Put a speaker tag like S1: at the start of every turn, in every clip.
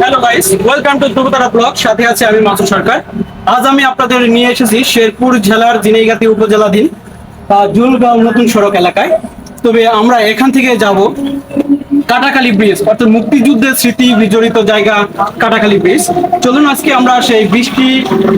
S1: Hello guys welcome to blog সাথে আছে আমি সরকার। আজ আমি আপনাদের নিয়ে এসেছি শেরপুর জেলার উপজেলাধীন জুলগাঁও নতুন সড়ক এলাকায়। তবে আমরা এখান থেকে যাব কাটাখালী ব্রিজ, অর্থাৎ মুক্তিযুদ্ধের স্মৃতি বিজড়িত জায়গা কাটাখালী ব্রিজ। চলুন আজকে আমরা সেই বৃষ্টি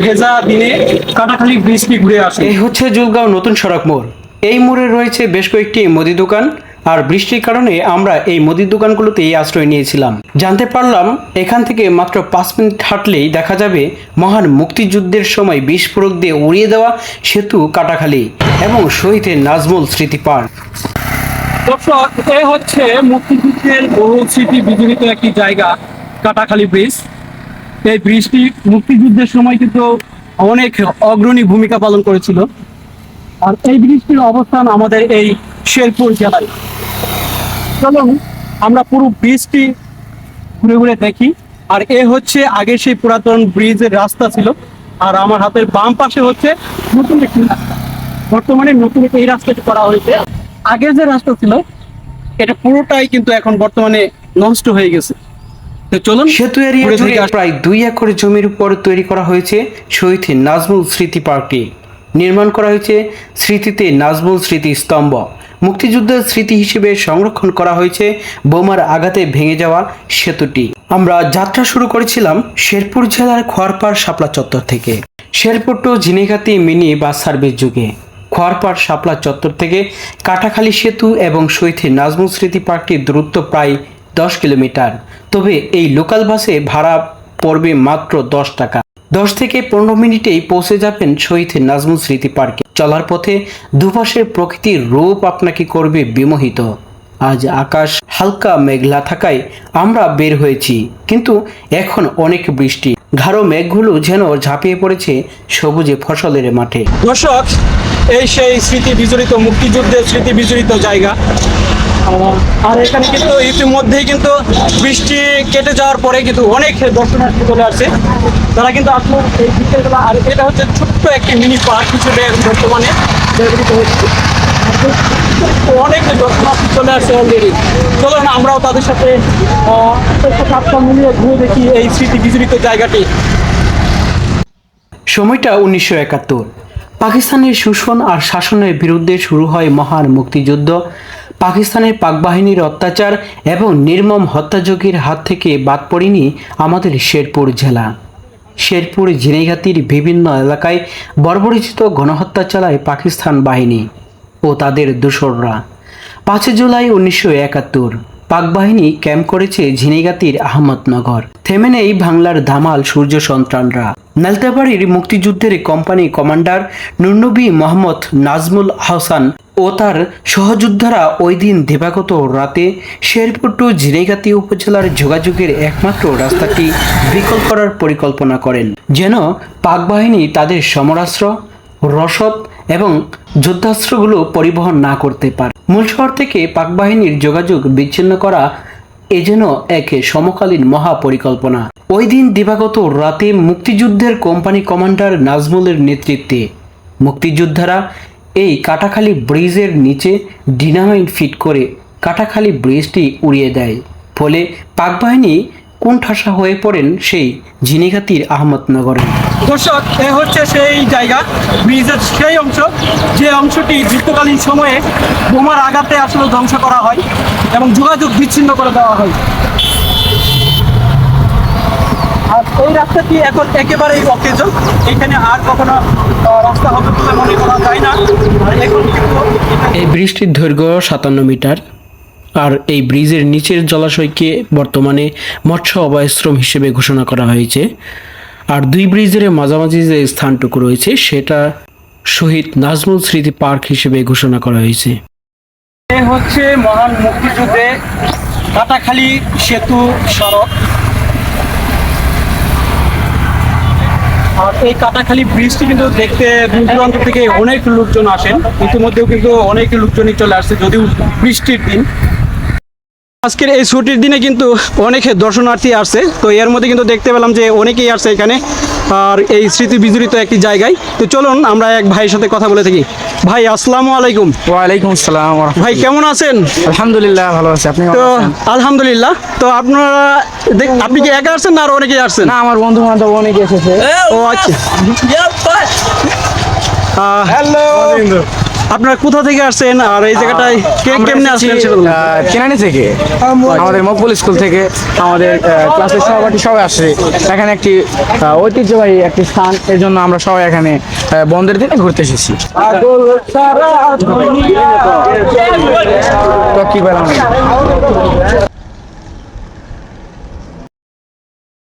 S1: ভেজা দিনে কাটাখালী ব্রিজটি ঘুরে আসি।
S2: হচ্ছে জুলগাঁও নতুন সড়ক মোড়। এই মোড়ে রয়েছে বেশ কয়েকটি মুদি দোকান। আর বৃষ্টির কারণে আমরা এই মুদির দোকানগুলোতেই আশ্রয় নিয়েছিলাম। জানতে পারলাম, এখান থেকে মাত্র পাঁচ মিনিট হাঁটলেই দেখা যাবে মহান মুক্তিযুদ্ধের সময় বিস্ফোরক দিয়ে উড়িয়ে দেওয়া সেতু কাটাখালী এবং শহীদের নাজমুল স্মৃতি পার্ক।
S1: দর্শক, এ হচ্ছে মুক্তিযুদ্ধের বহু স্মৃতি বিজড়িত একটি জায়গা, কাটাখালী ব্রিজ। এই ব্রিজটি মুক্তিযুদ্ধের সময় কিন্তু অনেক অগ্রণী ভূমিকা পালন করেছিল। আর এই ব্রিজটির অবস্থান আমাদের এই শেরপুর জেলায়। চলুন আমরা পুরো ব্রিজটি ঘুরে ঘুরে দেখি। আর এ হচ্ছে আগে সেই পুরাতন ব্রিজের রাস্তা ছিল আর আমার হাতের বাম পাশে হচ্ছে নতুন একটি রাস্তা। বর্তমানে নতুন এই রাস্তাটি করা হয়েছে। আগের যে রাস্তা ছিল এটা পুরোটাই কিন্তু এখন বর্তমানে নষ্ট হয়ে গেছে। তো চলুন
S2: সেতু এরিয়া জুড়ে প্রায় দুই একর জমির উপর তৈরি করা হয়েছে শহীদ নাজমুল স্মৃতি পার্কটি। নির্মাণ করা হয়েছে স্মৃতিতে নাজমুল স্মৃতি স্তম্ভ। মুক্তিযুদ্ধের স্মৃতি হিসেবে সংরক্ষণ করা হয়েছে বোমার আঘাতে ভেঙে যাওয়া সেতুটি। আমরা যাত্রা শুরু করেছিলাম শেরপুর জেলার খোয়ারপাড় শাপলা চত্বর থেকে। Sherpur to Jhinaigati mini bus service যুগে। খোয়ারপাড় শাপলা চত্বর থেকে কাটাখালী সেতু এবং শহীদ নাজমুল স্মৃতি পার্কটির দূরত্ব প্রায় দশ কিলোমিটার। তবে এই লোকাল বাসে ভাড়া পড়বে মাত্র দশ টাকা। দশ থেকে পনেরো মিনিটেই পৌঁছে যাবেন শহীদ নাজমুল স্মৃতি পার্কে। চলার পথে দুপাশের প্রকৃতির রূপ আপনাকে করবে বিমোহিত। আজ আকাশ হালকা মেঘলা থাকায় আমরা বের হয়েছি, কিন্তু এখন অনেক বৃষ্টি। ঘাড়ো মেঘগুলো যেন ঝাঁপিয়ে পড়েছে সবুজে ফসলের মাঠে।
S1: দর্শক, এই সেই স্মৃতি বিজড়িত মুক্তিযুদ্ধের স্মৃতি বিজড়িত জায়গা। আর এখানে কিন্তু ইতিমধ্যেই কিন্তু বৃষ্টি কেটে যাওয়ার পরে কিন্তু অনেক দর্শনার্থী চলে আসছে তারা কিন্তু আসলে এই বিকেলবেলা, আর এটা হচ্ছে ছোট্ট একটি মিনি পার্ক হিসেবে বর্তমানে ব্যবহৃত হচ্ছে অনেক চলে আসছে অলরেডি চলুন, আমরাও তাদের সাথে মিলিয়ে ঘুরে দেখি এই স্মৃতি বিজড়িত জায়গাটি।
S2: সময়টা উনিশশো একাত্তর। পাকিস্তানের শোষণ আর শাসনের বিরুদ্ধে শুরু হয় মহান মুক্তিযুদ্ধ। পাকিস্তানের পাকবাহিনীর অত্যাচার এবং নির্মম হত্যাযোগীর হাত থেকে বাদ পড়েনি আমাদের শেরপুর জেলা। শেরপুর ঝিনাইগাতির বিভিন্ন এলাকায় বর্বরিচিত গণহত্যা চালায় পাকিস্তান বাহিনী। ও তাদের দোসররা। পাঁচই জুলাই উনিশশো একাত্তর, পাকবাহিনী ক্যাম্প করেছে ঝিনাইগাতির আহমদনগর। থেমে নেই বাংলার ধামাল সূর্য সন্ত্রানরা নালতাবাড়ির মুক্তিযুদ্ধের কোম্পানি কমান্ডার নুরনবী মোহাম্মদ নাজমুল হাসান ও তার সহযোদ্ধারা ওই দিন দিবাগত রাতে শেরপুর টু ঝিনাইগাতি উপজেলার যোগাযোগের একমাত্র রাস্তাটি বিকল করার পরিকল্পনা করেন। যেন পাকবাহিনী তাদের সমরাস্ত্র, রসদ এবং যুদ্ধাস্ত্রগুলো পরিবহন না করতে পারে। মূল শহর থেকে পাকবাহিনীর যোগাযোগ বিচ্ছিন্ন করা এ যেন এক সমকালীন মহা পরিকল্পনা ওই দিন দিবাগত রাতে মুক্তিযুদ্ধের কোম্পানি কমান্ডার নাজমুলের নেতৃত্বে মুক্তিযোদ্ধারা এই কাটাখালী ব্রিজের নিচে ডিনামাইট ফিট করে কাটাখালী ব্রিজটি উড়িয়ে দেয়। ফলে পাকবাহিনী কোণঠাসা হয়ে পড়েন সেই ঝিনিগাতির আহমদনগরে
S1: দর্শক এ হচ্ছে সেই জায়গা ব্রিজের সেই অংশ। যে অংশটি যুদ্ধকালীন সময়ে বোমার আঘাতে আসলে ধ্বংস করা হয় এবং যোগাযোগ বিচ্ছিন্ন করে দেওয়া হয়। আর এই রাস্তাটি এখন একেবারেই অকেজ। এখানে আর কখনো রাস্তা হবে বলে মনে করা যায় না। আর এখন
S2: এই বৃষ্টির দৈর্ঘ্য সাতান্ন মিটার। আর এই ব্রিজের নিচের জলাশয়কে বর্তমানে মৎস্য অভয়াশ্রম হিসেবে ঘোষণা করা হয়েছে। আর দুই ব্রিজের মাঝামাঝি যে স্থানটুকু রয়েছে, সেটা শহীদ নাজমুল স্মৃতি পার্ক হিসেবে ঘোষণা করা হয়েছে।
S1: হচ্ছে মহান মুক্তিযুদ্ধে কাটাখালী সেতু সড়ক। আর এই কাটাখালী ব্রিজটি কিন্তু দেখতে দূর দূরান্ত থেকে অনেক লোকজন আসেন। ইতিমধ্যেও কিন্তু অনেক লোকজনই চলে আসছে, যদিও বৃষ্টির দিন। আজকের এই ছুটির দিনে কিন্তু অনেক দর্শনার্থী আসছে। তো এর মধ্যে কিন্তু দেখতে পেলাম যে অনেকেই আসছে এখানে। আর এই স্মৃতি বিজড়িত একটি জায়গায়। তো চলুন আমরা এক ভাইয়ের সাথে কথা বলে থাকি। ভাই আসসালামু আলাইকুম।
S3: ওয়ালাইকুম আসসালাম
S1: ভাই কেমন আছেন?
S3: আলহামদুলিল্লাহ ভালো আছি। আপনি
S1: তো আলহামদুলিল্লাহ। তো আপনারা আপনি কি একা আসছেন না আর অনেকেই আসছেন?
S3: না আমার বন্ধু বান্ধব অনেকে এসেছে।
S1: ও আচ্ছা। হ্যালো। আপনারা কোথা থেকে আসছেন? আর এই জায়গাটায় কে কেমনে আসলেন
S3: কেনানি থেকে। আমাদের মকবুল স্কুল থেকে। আমাদের ক্লাসের সহপাঠী সবাই আসছে। এখানে একটি ঐতিহ্যবাহী একটি স্থান। এর জন্য আমরা সবাই এখানে বন্ধের দিনে ঘুরতে এসেছি। তো কি পেলাম